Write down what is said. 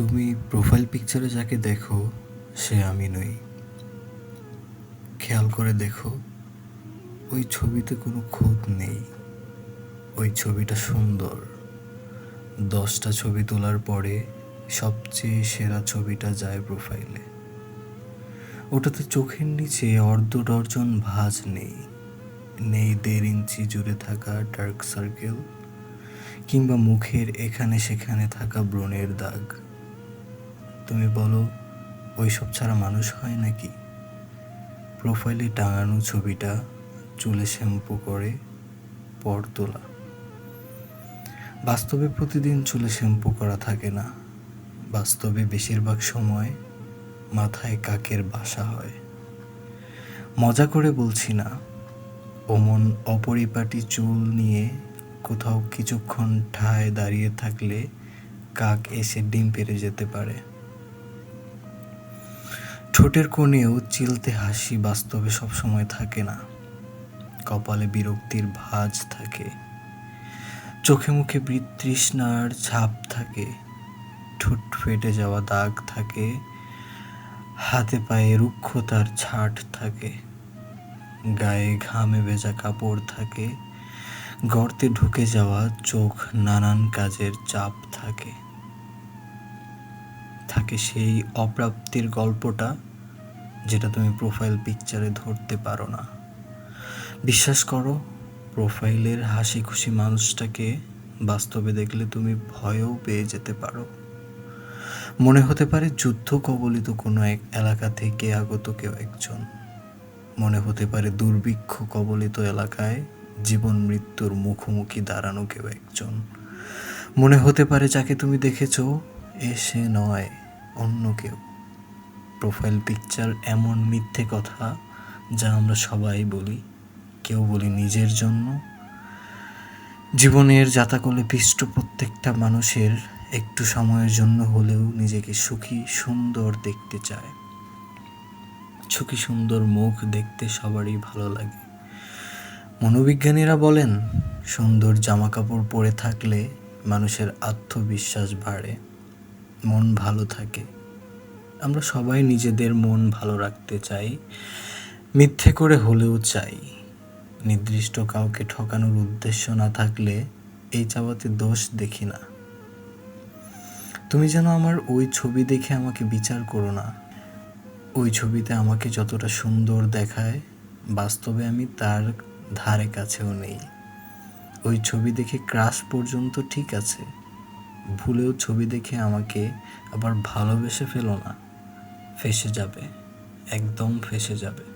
তুমি প্রোফাইল পিকচারে যাকে দেখো, সে আমি নই। খেয়াল করে দেখো, ওই ছবিতে কোনো খুঁত নেই। ওই ছবিটা সুন্দর। দশটা ছবি তোলার পরে সবচেয়ে সেরা ছবিটা যায় প্রোফাইলে ওটাতে চোখের নিচে অর্ধ ডর্জন ভাঁজ নেই। নেই দেড় ইঞ্চি জুড়ে থাকা ডার্ক সার্কেল কিংবা মুখের এখানে সেখানে থাকা ব্রণের দাগ। তুমি বলো, ওইসব ছাড়া মানুষ হয় নাকি? প্রোফাইলে টাঙানো ছবিটা চুলে শ্যাম্পু করে পর তোলা। বাস্তবে প্রতিদিন চুলে শ্যাম্পু করা থাকে না। বাস্তবে বেশিরভাগ সময় মাথায় কাকের বাসা হয়। মজা করে বলছি না অমন অপরিপাটি চুল নিয়ে কোথাও কিছুক্ষণ ঠায় দাঁড়িয়ে থাকলে কাক এসে ডিম পেরে যেতে পারে। ঠোঁটের কোণেও চিলতে হাসি বাস্তবে সবসময় থাকে না। কপালে বিরক্তির ভাঁজ থাকে। চোখে মুখে বিতৃষ্ণার ছাপ থাকে। ঠোঁট ফেটে যাওয়া দাগ থাকে। হাতে পায়ে রুক্ষতার ছাট থাকে। গায়ে ঘামে ভেজা কাপড় থাকে। গর্তে ঢুকে যাওয়া চোখ নানান কাজের চাপ থাকে। থাকে সেই অপ্রাপ্তির গল্পটা, যেটা তুমি প্রোফাইল পিকচারে ধরতে পারো না। বিশ্বাস করো প্রোফাইলের হাসি খুশি মানুষটাকে বাস্তবে দেখলে তুমি ভয়ও পেয়ে যেতে পারো। মনে হতে পারে যুদ্ধ কবলিত কোনো এক এলাকা থেকে আগত কেউ একজন। মনে হতে পারে দুর্ভিক্ষ কবলিত এলাকায় জীবন মৃত্যুর মুখোমুখি দাঁড়ানো কেউ একজন। মনে হতে পারে যাকে তুমি দেখেছ, এ সে নয়। অন্য কেউ। প্রোফাইল পিকচার এমন মিথ্যে কথা যা আমরা সবাই বলি, কেউ বলি নিজের জন্য। জীবনের যাতাকলে পিষ্ট প্রত্যেকটা মানুষের একটু সময়ের জন্য হলেও নিজেকে সুখী, সুন্দর দেখতে চায়। সুখী, সুন্দর মুখ দেখতে সবারই ভালো লাগে। মনোবিজ্ঞানীরা বলেন, সুন্দর জামা কাপড় পরে থাকলে মানুষের আত্মবিশ্বাস বাড়ে। মন ভালো থাকে। আমরা সবাই নিজেদের মন ভালো রাখতে চাই, মিথ্যে করে হলেও চাই। নির্দিষ্ট কাউকে ঠকানোর উদ্দেশ্য না থাকলে এই চাওয়াতে দোষ দেখি না। তুমি যেন আমার ওই ছবি দেখে আমাকে বিচার করো না। ওই ছবিতে আমাকে যতটা সুন্দর দেখায়, বাস্তবে আমি তার ধারে কাছেও নেই। ওই ছবি দেখে ক্রাশ পর্যন্ত ঠিক আছে। ভুলেও ছবি দেখে আমাকে আবার ভালোবেসে ফেলো না। ফেসে যাবে। একদম ফেসে যাবে।